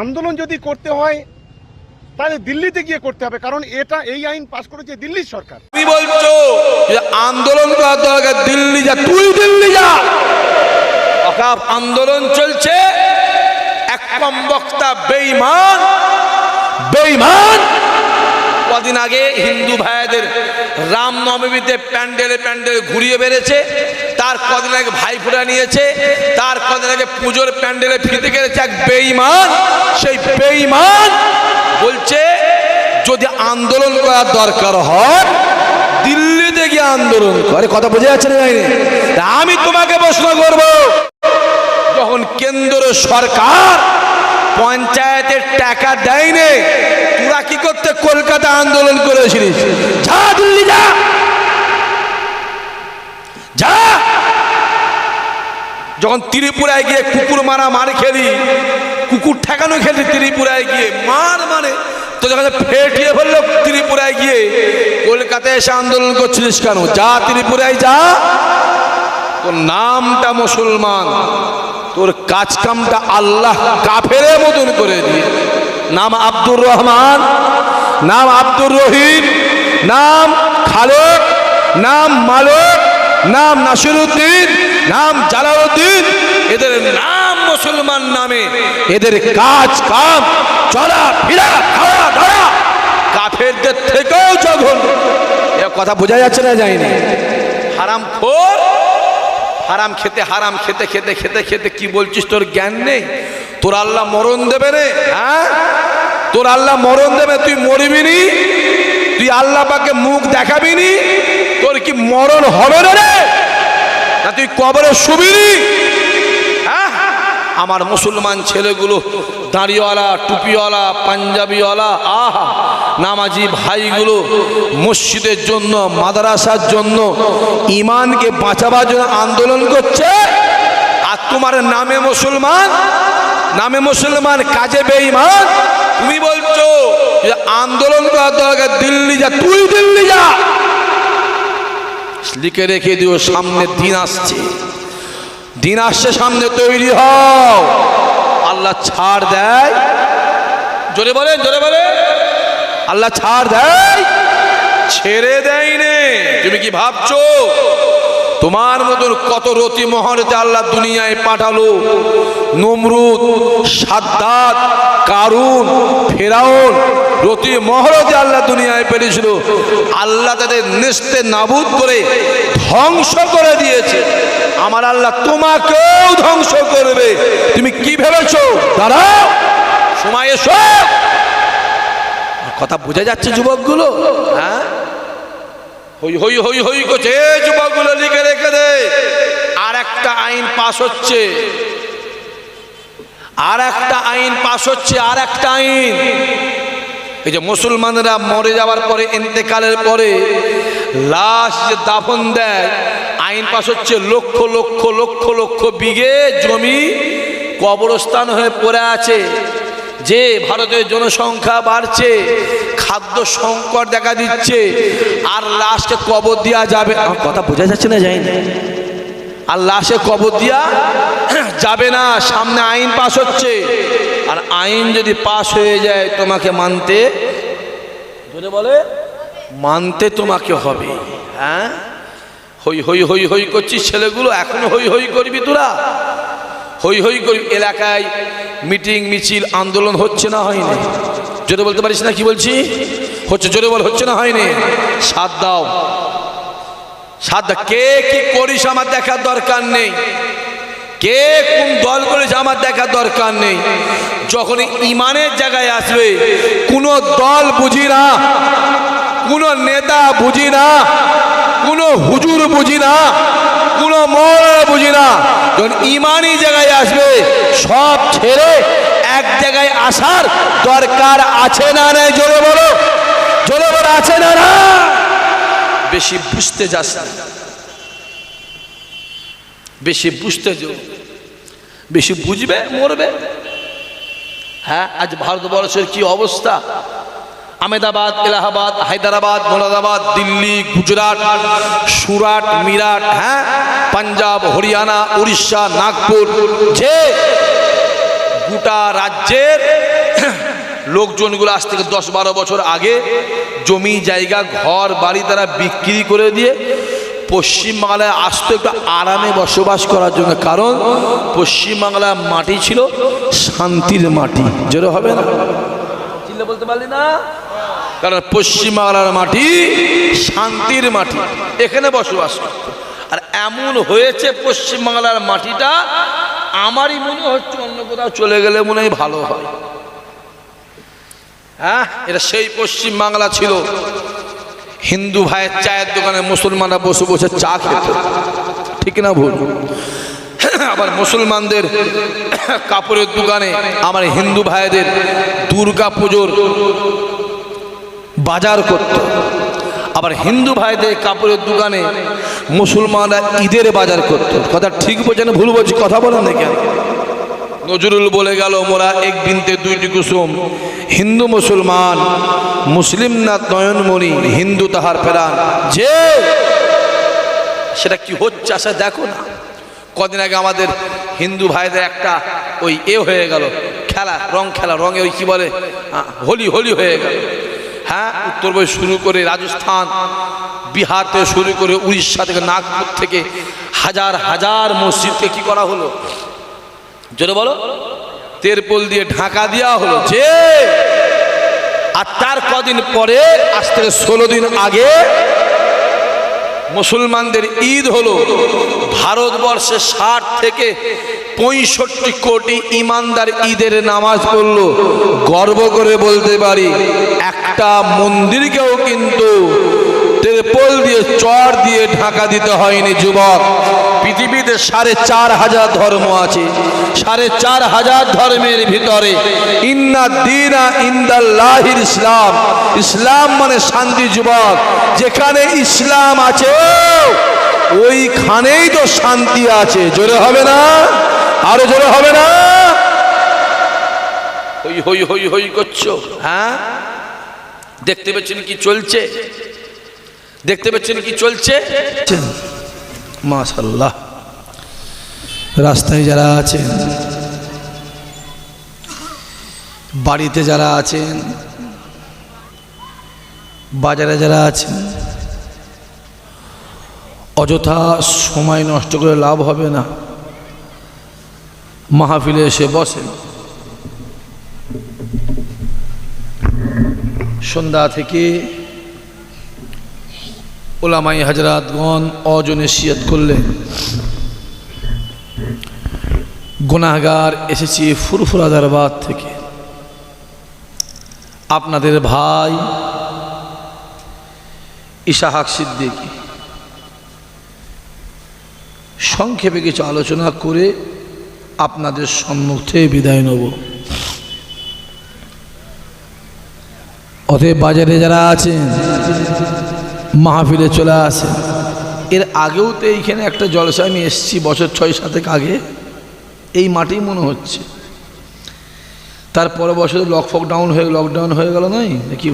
আন্দোলন যদি করতে হয়, তাহলে দিল্লিতে গিয়ে করতে হবে, কারণ এটা এই আইন পাশ করেছে দিল্লির সরকার। তুমি বলছো যে আন্দোলন করার দরকার দিল্লি যা, তুই দিল্লি যা। আন্দোলন চলছে এক কম বক্তা বেইমান বেইমান কদিন আগে হিন্দু ভাইদের রামনবমীতে প্যান্ডেলে প্যান্ডেল ঘুরিয়ে বেড়েছে। তার কদিন আগে ভাইফোঁটা নিয়েছে, তার কদিন আগে পুজোর প্যান্ডেলে ফিতে কেড়েছে এক বেইমান সেই বেইমান বলছে, যদি আন্দোলন করার দরকার হয়, দিল্লিতে গিয়ে আন্দোলন করে। কথা বোঝা যাচ্ছে না আমি তোমাকে প্রশ্ন করব, যখন কেন্দ্র সরকার পঞ্চায়েতের টাকা দেয়নি, তোরা কি করতে কলকাতা আন্দোলন করেছিলিস? যা দিল্লি যা! যা! যখন ত্রিপুরায় গিয়ে কুকুর মারা মার খেলি, কুকুর ঠেকানো খেলি ত্রিপুরায় গিয়ে, মার মানে। তো যখন ফেটিয়ে ফেলল ত্রিপুরায় গিয়ে, কলকাতায় এসে আন্দোলন করছিলিস কেন? যা ত্রিপুরায় যা, তোর নামটা মুসলমান, তোর কাজ কামটা আল্লাহ কাফের মতন করে দিয়ে। নাম আব্দুর রহমান, নাম আব্দুর রহিম, নাম খালেক নাম মালিক, নাম নাসিরুদ্দিন নাম জালালউদ্দিন, এদের নাম মুসলমান নামে, এদের কাজ কাম, চলা ফিরা, খাওয়া দাওয়া, কাফেরদের থেকেও জঘন্য। এ কথা বোঝা যাচ্ছে না যায়নি হারাম খোর, হারাম খেতে হারাম খেতে খেতে খেতে খেতে কি বলছিস তোর জ্ঞান নেই? তোর আল্লাহ মরণ দেবে রে হ্যাঁ? তোর আল্লাহ মরণ দেবে, তুই মরবি নি? তুই আল্লাহ পাকে মুখ দেখাবি নি? তোর কি মরণ হবে না রে? কবরে শুবি নি হ্যাঁ? আমার মুসলমান ছেলেগুলো দাড়িওয়ালা, টুপিওয়ালা, পাঞ্জাবিওয়ালা, আহা, নামাজি ভাইগুলো মসজিদের জন্য, মাদ্রাসার জন্য ইমানকে বাঁচাবার জন্য আন্দোলন করছে। আর তোমার নামে মুসলমান? নামে মুসলমান কাজে বেঈমান? তুমি বলছো আন্দোলন করার দরকার, দিল্লি যা, তুই দিল্লি যা। লিখে রেখে দিও, সামনে দিন আসছে। দিন আসছে, সামনে তৈরি হও। আল্লাহ ছাড় দেয়। জোরে বলে জোরে বলে আল্লাহ ছাড় দেয়। ছেড়ে দেয় নে তুমি কি ভাবছ? তোমার মতন কত রতি মহরতে আল্লাহ দুনিয়ায় পাঠালো? নমরুদ, সাদ্দাত, কারুন, ফেরাউন, রতি মহরতে আল্লাহ দুনিয়ায় পেরেছিল। আল্লাহ তাদের নেস্তে নাবুদ করে ধ্বংস করে দিয়েছে। আমার আল্লাহ তোমাকেও ধ্বংস করবে। তুমি কি ভেবেছো? দাঁড়াও, সময় এসো। কথা বোঝা যাচ্ছে যুবকগুলো? হ্যাঁ? হই হই হই হই করছে। যুবকগুলো লিখে রেখে দে। আর একটা আইন পাস হচ্ছে। আর একটা আইন পাস হচ্ছে, আর একটা আইন। এই যে মুসলমানরা মরে যাওয়ার পরে, ইন্তেকালের পরে লাশ যে দাফন দেয়, আইন পাস হচ্ছে লক্ষ লক্ষ লক্ষ লক্ষ বিঘে জমি কবরস্থান হয়ে পড়ে আছে। যে ভারতের জনসংখ্যা বাড়ছে খাদ্য সংকট দেখা দিচ্ছে। আর লাশকে কবর দেওয়া যাবে। আমার কথা বোঝা যাচ্ছে না যাই না। আর লাশে কবর দিয়া যাবে না সামনে আইন পাশ হচ্ছে। আর আইন যদি পাশ হয়ে যায় তোমাকে মানতে ধরে বলে মানতে তোমাকে হবে। হ্যাঁ? হই হই হই হই করছিস ছেলেগুলো এখনও হই হই করবি তোরা? হই হই করবি। এলাকায় মিটিং মিছিল আন্দোলন হচ্ছে না হয়নি। জোরে বলতে পারিস না, কি বলছি? হচ্ছে জোরে বল, হচ্ছে না হয়নি? সাত দাও। সাত। কে কি করিস আমার দেখার দরকার নেই। কে কোন দল করেছে আমার দেখার দরকার নেই। যখন ইমানের জায়গায় আসবে, কোনো দল বুঝি না, কোনো নেতা বুঝি না, কোনো হুজুর বুঝি না, কোনো মৌলানা বুঝি না। যখন ইমানি জায়গায় আসবে, সব ছেড়ে এক জায়গায় আসার দরকার আছে না নাই? জোরে বলো। জোরে বলো, আছে না না বেশি বুঝতে যাস বেশি বুঝতে বেশি বুঝবে, মরবে। হ্যাঁ আজ ভারতবর্ষের কি অবস্থা? আমেদাবাদ এলাহাবাদ, হায়দ্রাবাদ, মোরাদাবাদ, দিল্লি, গুজরাট, সুরাট, মিরাট হ্যাঁ পাঞ্জাব, হরিয়ানা, উড়িষ্যা, নাগপুর, যে গোটা রাজ্যের লোকজনগুলো আজ থেকে দশ বারো বছর আগে জমি জায়গা ঘর বাড়ি তারা বিক্রি করে দিয়ে পশ্চিমবাংলায় আসতো একটু আরামে বসবাস করার জন্য। কারণ পশ্চিমবাংলার মাটি ছিল শান্তির মাটি। জোরে হবে না? চিল্লে বলতে পারলি না? কারণ পশ্চিমবাংলার মাটি শান্তির মাটি। এখানে বসবাস আর এমন হয়েছে পশ্চিমবাংলার মাটিটা। আমারই মনে হচ্ছে কোথাও চলে গেলে মনে হয় ভালো হয়। হ্যাঁ এটা সেই পশ্চিম বাংলা ছিল। হিন্দু ভাইয়ের চায়ের দোকানে মুসলমানরা বসে বসে চা খেত। ঠিক না ভুল? আবার মুসলমানদের কাপড়ের দোকানে আমার হিন্দু ভাইদের দুর্গা পুজোর বাজার করত। আবার হিন্দু ভাইদের কাপড়ের দোকানে মুসলমানরা ঈদের বাজার করত। কথা ঠিক বলছেন, ভুল বলছি, কথা বলেন না কেন? নজরুল বলে গেল, মোরা এক বিনতে দুইটি কুসুম, হিন্দু, মুসলমান, মুসলিম না নয়নমণি, হিন্দু তাহার ফেরান। যে সেটা কি হচ্ছে আসা দেখো না। কদিন আগে আমাদের হিন্দু ভাইদের একটা ওই এ হয়ে গেল, খেলা, রং খেলা, রঙে ওই কি বলে হোলি হোলি হয়ে গেল। হ্যাঁ উত্তরবঙ্গ শুরু করে রাজস্থান, বিহার থেকে শুরু করে উড়িষ্যা থেকে, নাগপুর থেকে হাজার হাজার মসজিদকে কি করা হলো? জোরে বলো। তেরপোল দিয়ে ঢাকা দেওয়া হলো যে, আর তার কদিন পরে, আজ থেকে ষোলো দিন আগে, মুসলমানদের ঈদ হলো ভারতবর্ষে ষাট থেকে পঁয়ষট্টি কোটি ইমানদার ঈদের নামাজ পড়ল। গর্ব করে বলতে পারি, একটা মন্দিরকেও কিন্তু তেরপোল দিয়ে চর দিয়ে ঢাকা দিতে হয়নি যুবক। পৃথিবীতে সাড়ে চার হাজার ধর্ম আছে, সাড়ে চার হাজার ধর্মের ভিতরে ইন্না দিনা ইন্দাল্লাহির ইসলাম। ইসলাম মানে শান্তি যুবক। যেখানে ইসলাম আছে, ওইখানেই তো শান্তি আছে। জোরে হবে না? আরও জোরে হবে না? হই হই হই হই করছ হ্যাঁ? দেখতে পেয়েছেন কি চলছে? দেখতে পাচ্ছেন কি চলছে? মাশাল্লাহ। রাস্তায় যারা আছেন, বাড়িতে যারা আছেন, বাজারে যারা আছেন, অযথা সময় নষ্ট করে লাভ হবে না। মাহফিলে এসে বসেন। সন্ধ্যা থেকে ওলামাই হাজরাতগণ অজনে সিয়াত করলেন। গুনাহগার এসেছি ফুরফুরাদারবাদ থেকে। আপনাদের ভাই ইশাহাক সিদ্দিকী সংক্ষেপে কিছু আলোচনা করে আপনাদের সম্মুখে বিদায় নেব। অতএব বাজারে যারা আছেন মাহফিলে চলে আসে। এর আগেও তো এইখানে একটা জলসা আমি এসেছি, বছর ছয় সাতেক আগে। এই মাটি মনে হচ্ছে। তারপরে বছর লক ফক ডাউন হয়ে লকডাউন হয়ে গেল নয় নাকি?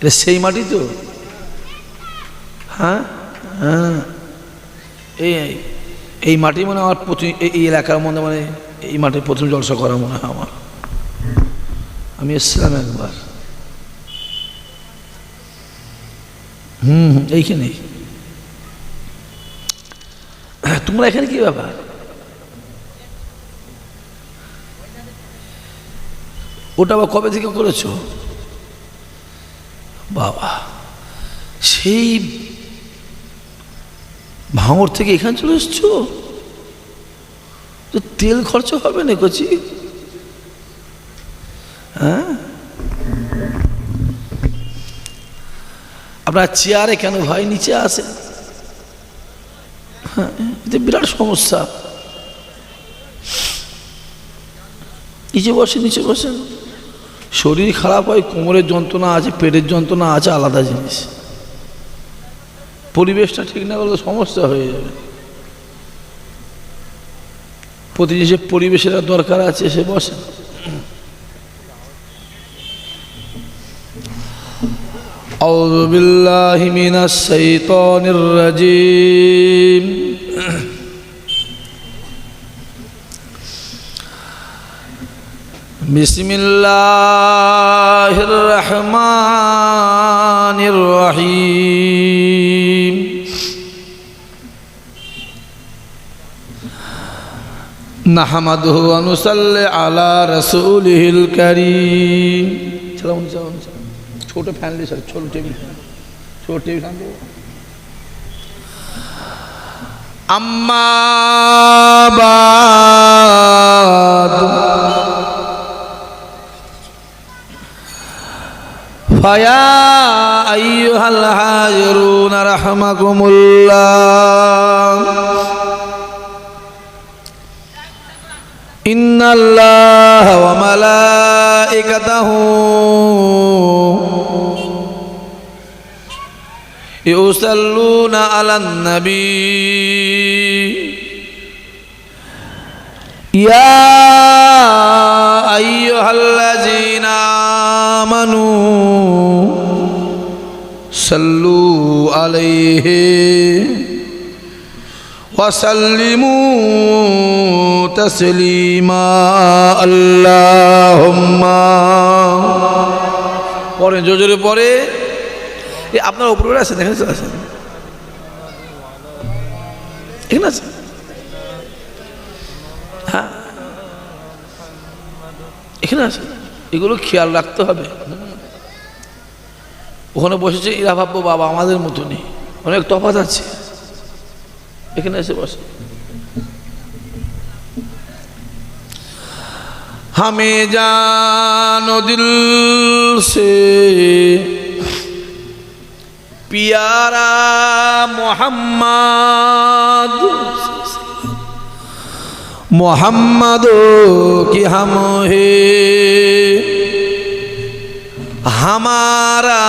এটা সেই মাটি তো? হ্যাঁ? হ্যাঁ। এই এই মাটি মানে আমার প্রতি এই- এলাকার মধ্যে মানে এই মাঠে প্রথম জলসা করা মনে হয় আমার। আমি এসছিলাম একবার। হুম এইখানেই। তোমরা এখানে কি ব্যাপার? ওটা আবার কবে থেকে করেছ? বাবা, সেই ভাঙর থেকে এখানে চলে এসছো? তো তেল খরচ হবে না কচি? হ্যাঁ? আপনার চেয়ারে কেন ভাই নিচে আসেন হ্যাঁ বিরাট সমস্যা। নিচে বসে নিচে বসেন। শরীর খারাপ হয়, কোমরের যন্ত্রণা আছে, পেটের যন্ত্রণা আছে, আলাদা জিনিস। পরিবেশটা ঠিক না করলে সমস্যা হয়ে যাবে। প্রতি যে পরিবেশের দরকার আছে, সে বসেন। أعوذ بالله من الشيطان الرجيم بسم الله الرحمن الرحيم نحمده ونصلي على رسوله الكريم چلاؤ چلاؤ छोटो फ्यानले छ छोटो टेबिल छोटो टेबिल फ्यान أما بعد فيا أيها الهاجرون رحمكم الله إن الله وملائكته يصلون على النبي يا أيها الذين آمنوا صلوا عليه وسلموا تسليما اللهم পরে জোরে পরে এ আপনার উপরে আছেন এখানে চলে আসেন এখানে আছে হ্যাঁ এখানে আছে এগুলো খেয়াল রাখতে হবে ওখানে বসেছে এরা ভাববো বাবা আমাদের মতনই অনেক তফাৎ আছে এখানে এসে বসে हमें जानो दिल से प्यारा मोहम्मद। मोहम्मद की हम है। हमारा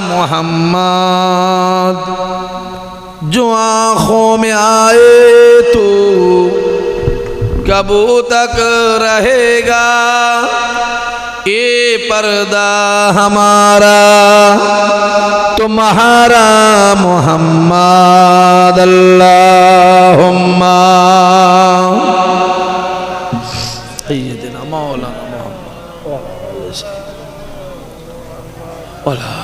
मोहम्मद। जो आँखों में आए तो कब तक रहेगा? পর্দা হমারা তোমারা মোহাম্মদ সৈয়দিনা মাওলানা মোহাম্মদ ওয়ালা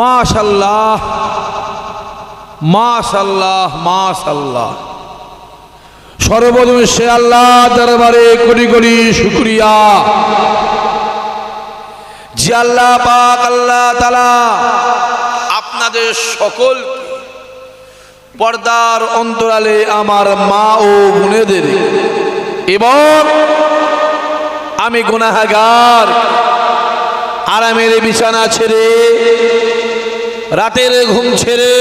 মাশাল্লাহ মাশাল্লাহ মাশাল্লাহ। সর্বপ্রথম সে আল্লাহ দরবারে কোটি কোটি শুক্রিয়া। যে আল্লাহ পাক, আল্লাহ তালা আপনাদের সকল পর্দার অন্তরালে আমার মা ও বোনেদের এবং আমি গুনাহাগার, আরামের বিছানা ছেড়ে রাতের ঘুম ছেড়ে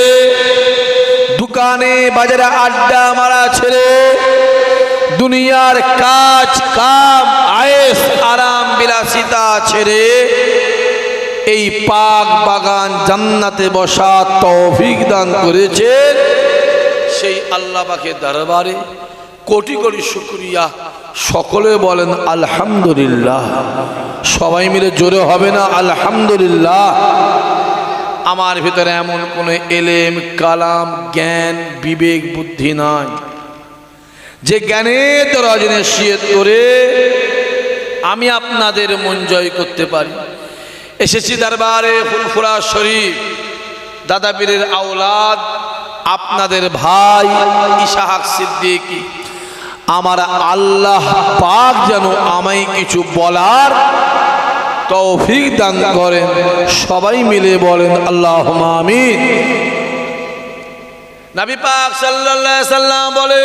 দোকানে, বাজারে আড্ডা মারা ছেড়ে দুনিয়ার কাজ, কাম, আয়েস, আরাম, বিলাসিতা ছেড়ে এই পাক বাগান জান্নাতে বসা তৌফিক দান করেছেন সেই আল্লাহ পাকের দরবারে। কোটি কোটি শুক্রিয়া। সকলে বলেন, আলহামদুলিল্লাহ। সবাই মিলে জোরে হবে না, আলহামদুলিল্লাহ। আমার ভিতরে এমন কোনো এলেম, কালাম, জ্ঞান, বিবেক, বুদ্ধি নাই। যে জ্ঞানের রজনে শিয়ত করে আমি আপনাদের মন জয় করতে পারি। এসেছি দরবারে ফুলফুরা শরীফ, দাদা পীরের আওলাদ, আপনাদের ভাই ইশাহাক সিদ্দিকী। আমার আল্লাহ পাক যেন আমায় কিছু বলার তৌফিক দান করেন। সবাই মিলে বলেন আল্লাহ আমিন। নবী পাক সাল্লাল্লাহু সাল্লাম বলে,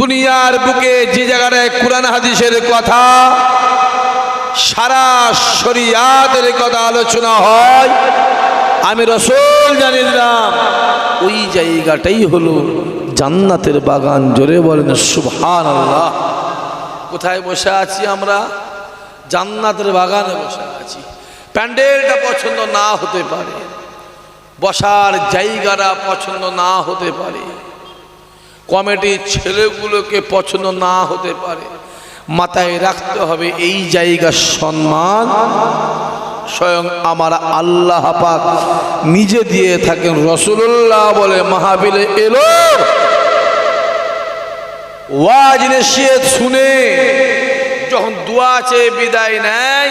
দুনিয়ার বুকে যে জায়গাটায় কোরআন হাদিসের কথা, সারা শরিয়াতের কথা আলোচনা হয়, আমি রসুল জানিয়ে দিলাম। ওই জায়গাটাই হলো জান্নাতের বাগান। জোরে বলেন সুবহান আল্লাহ কোথায় বসে আছি আমরা? জান্নাতের বাগানে বসে আছি। প্যান্ডেলটা পছন্দ না হতে পারে। বসার জায়গাটা পছন্দ না হতে পারে। কমিটির ছেলেগুলোকে পছন্দ না হতে পারে। মাথায় রাখতে হবে এই জায়গার সম্মান। স্বয়ং আমার আল্লাহ পাক নিজে দিয়ে থাকেন রসুল্লাহ বলে মাহাবিলে এলো। ওয়াজ নসিহত শুনে যখন দোয়া চেয়ে বিদায় নেয়,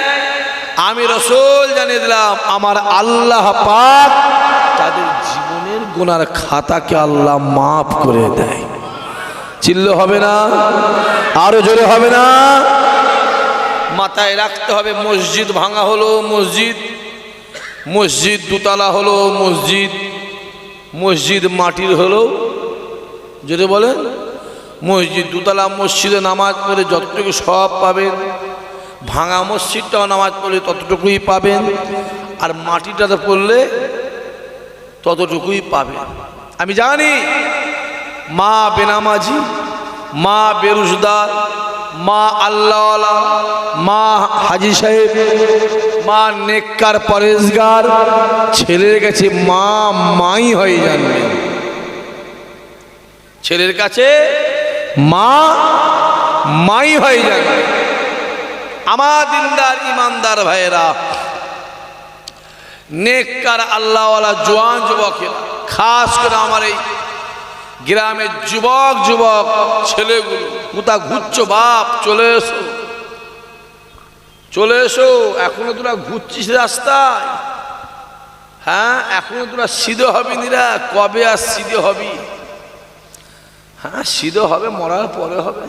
আমি রসুল জানিয়ে দিলাম, আমার আল্লাহ পাক তাদের জীবনের গুনার খাতাকে আল্লাহ মাফ করে দেয়। চিল্ল হবে না? আরও জোরে হবে না? মাথায় রাখতে হবে, মসজিদ ভাঙা হলো মসজিদ মসজিদ দুতলা হলো মসজিদ মসজিদ মাটির হলো যদি বলেন। মসজিদ, দুতলা মসজিদে নামাজ পড়ে যতটুকু সব পাবেন, ভাঙা মসজিদটাও নামাজ পড়লে ততটুকুই পাবেন, আর মাটিটাতে পড়লে ততটুকুই পাবেন। আমি জানি, মা বেনামাজি, মা বেরুজদার মা আল্লাহওয়ালা, মা হাজি সাহেব, মা নেককার পরেশগার ছেলের কাছে মা মাই হয়ে জানবে ছেলের কাছে মা মাই হয়ে যাবে। আমার দিনদার ইমানদার ভাইয়েরা, নেককার আল্লাহওয়ালা জোয়ান যুবকের, খাস করে আমার এই গ্রামের যুবক যুবক ছেলেগুলো, কোথা ঘুরছো বাপ? চলে এসো। চলে এসো, এখনও তোরা ঘুরছিস রাস্তায়? হ্যাঁ এখনও তোরা সিধে হবি নিরা কবে আর সিধে হবি? হ্যাঁ সিধে হবে, মরার পরে হবে।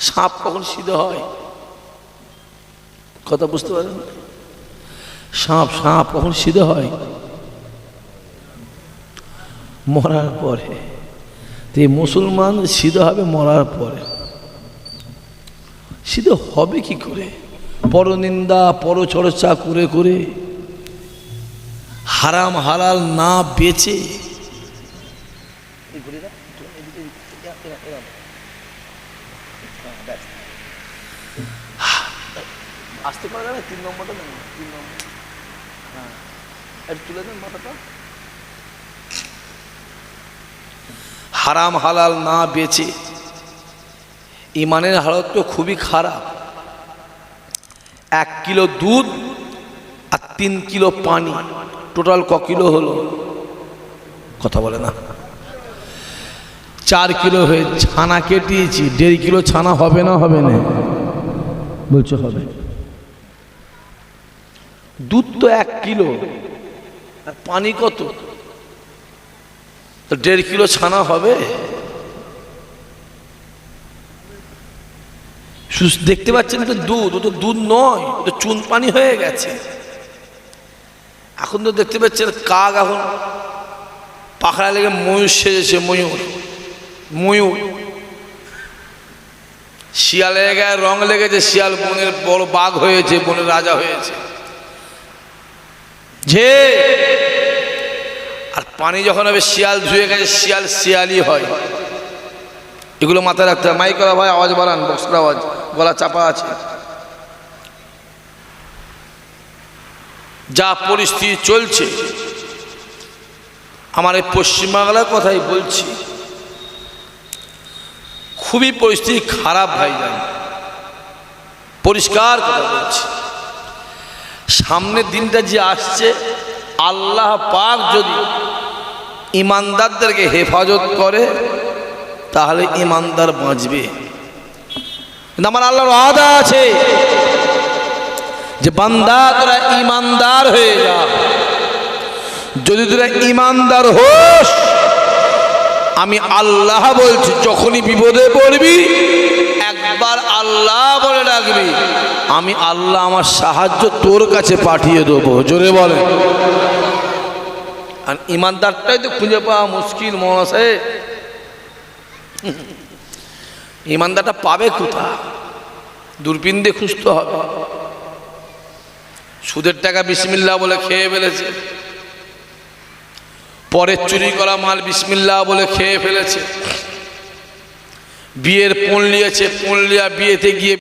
সাপ কখন সিধে হয়? কথা বুঝতে পারেন? সাপ সাপ কখন সিধে হয়? মরার পরে। তো মুসলমান সিধে হবে, মরার পরে। সিধে হবে কি করে? পরনিন্দা, পরচর্চা করে করে। হারাম, হালাল না বেচে আসতে তিন নম্বরটা তিন নম্বর। হ্যাঁ। তুলে দেন মাথাটা। হারাম হালাল না বেচে, ইমানের হালত তো খুবই খারাপ। এক কিলো দুধ আর তিন কিলো পানি। টোটাল ক কিলো হলো? কথা বলে না। চার কিলো হয়ে ছানা কেটিয়েছি দেড় কিলো ছানা হবে না হবে না? বলছো হবে। দুধ তো এক কিলো, আর পানি কত? দেড় কিলো ছানা হবে? দেখতে পাচ্ছেন তো দুধ, ও তো দুধ নয়, ও তো চুন পানি হয়ে গেছে। এখন তো দেখতে পাচ্ছেন কাক এখন পাখড়া লেগে ময়ূর সেজেছে, ময়ূর। ময়ূর শিয়ালের গায়ে রং লেগেছে, শিয়াল বনের বড় বাঘ হয়েছে, বনের রাজা হয়েছে। যে আর পানি যখন হবে, শিয়াল ধুয়ে গেছে, শিয়াল শিয়ালই হয়। এগুলো মাথায় রাখতে হবে। মাইক করা ভাই, আওয়াজ বাড়ান, বক্সের আওয়াজ, গলা চাপা আছে। যা পরিস্থিতি চলছে, আমার এই পশ্চিমবাংলার কথাই বলছি। খুবই পরিস্থিতি খারাপ ভাই যান পরিষ্কার কথা সামনের দিনটা যে আসছে, আল্লাহ পাক যদি ইমানদারদেরকে হেফাজত করে, তাহলে ইমানদার বাঁচবে। কিন্তু আমার আল্লাহর আদা আছে যে বান্দা তোরা ইমানদার হয়ে যা। যদি তোরা ইমানদার হোস আমি আল্লাহ বলছি, যখনই বিপদে পড়বি, একবার আল্লাহ বলে ডাকবি। আমি আল্লাহ আমার সাহায্য তোর কাছে পাঠিয়ে দেবো, জোরে বলে আর ইমানদারটাই তো খুঁজে পাওয়া মুশকিল মনসে ইমানদারটা পাবে কোথা দূরবীন দিয়ে খুঁজতে হবে। সুদের টাকা বিসমিল্লা বলে খেয়ে ফেলেছে। পরের চুরি করা মাল বিসমিল্লা বলে খেয়ে ফেলেছে। বিয়ের পণ নিয়েছে পণ লিয়া বিয়েতে গিয়ে